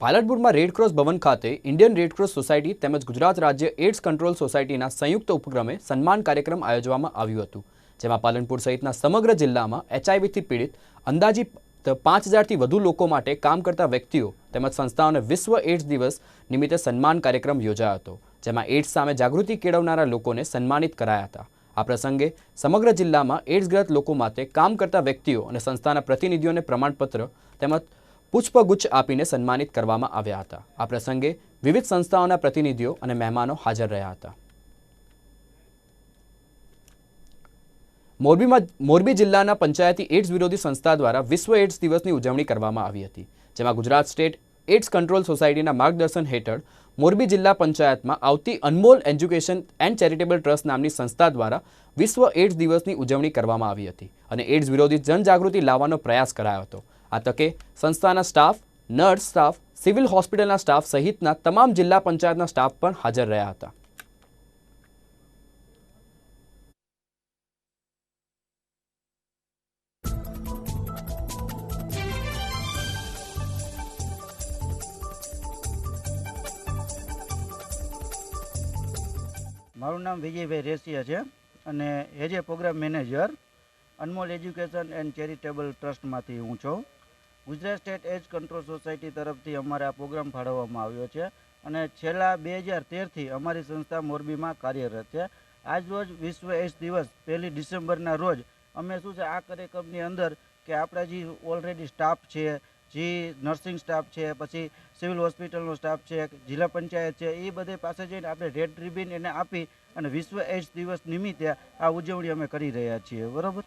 પાલનપુરમાં Red Cross ભવન ખાતે Indian Red Cross society તેમજ ગુજરાત રાજ્ય એડ્સ કંટ્રોલ સોસાયટીના સંયુક્ત ઉપક્રમે સન્માન કાર્યક્રમ આયોજવામાં આવ્યું હતું, જેમાં પાલનપુર સહિતના સમગ્ર જિલ્લામાં એચઆઈવીથી પીડિત, અંદાજીત પાંચ હજારથી વધુ લોકો માટે કામ કરતા વ્યક્તિઓ તેમજ સંસ્થાઓને વિશ્વ એડ્સ દિવસ નિમિત્તે સન્માન કાર્યક્રમ યોજાયો હતો, જેમાં એડ્સ સામે જાગૃતિ કેળવનારા લોકોને સન્માનિત કરાયા હતા. આ પ્રસંગે સમગ્ર જિલ્લામાં એડ્સગ્રસ્ત લોકો માટે કામ કરતા વ્યક્તિઓ અને સંસ્થાના પ્રતિનિધિઓને પ્રમાણપત્ર તેમજ પુષ્પગુચ્છ આપીને સન્માનિત કરવામાં આવ્યા હતા. આ પ્રસંગે વિવિધ સંસ્થાઓના પ્રતિનિધિઓ અને મહેમાનો હાજર રહ્યા હતા. મોરબીમાં મોરબી જિલ્લાના પંચાયતી એડ્સ વિરોધી સંસ્થા દ્વારા વિશ્વ એડ્સ દિવસની ઉજવણી કરવામાં આવી હતી, જેમાં ગુજરાત સ્ટેટ એડ્સ કંટ્રોલ સોસાયટીના માર્ગદર્શન હેઠળ મોરબી જિલ્લા પંચાયતમાં આવતી Anmol education and charitable trust નામની સંસ્થા દ્વારા વિશ્વ એડ્સ દિવસની ઉજવણી કરવામાં આવી હતી અને એડ્સ વિરોધી જનજાગૃતિ લાવવાનો પ્રયાસ કરાયો હતો. આ તકે સંસ્થાના સ્ટાફ, નર્સ સ્ટાફ, સિવિલ હોસ્પિટલના સ્ટાફ સહિતના તમામ જિલ્લા પંચાયતના સ્ટાફ પણ હાજર રહ્યા હતા. મારું નામ વિજયભાઈ રેસિયા છે અને એજ એ program manager, Anmol education and charitable ટ્રસ્ટમાંથી હું છું. Gujarat state AIDS control society તરફથી અમારે આ પ્રોગ્રામ ફાળવવામાં આવ્યો છે અને છેલ્લા બે હજાર તેરથી અમારી સંસ્થા મોરબીમાં કાર્યરત છે. આજ રોજ વિશ્વ એજ દિવસ, પહેલી ડિસેમ્બરના રોજ, અમે શું છે, આ કાર્યક્રમની અંદર કે આપણા જે ઓલરેડી સ્ટાફ છે, જે નર્સિંગ સ્ટાફ છે, પછી સિવિલ હોસ્પિટલનો સ્ટાફ છે, જિલ્લા પંચાયત છે, એ બધે પાસે જઈને આપણે રેડ રિબિન એને આપી અને વિશ્વ એડ્સ દિવસ નિમિત્તે આ ઉજવણી અમે કરી રહ્યા છીએ. બરાબર?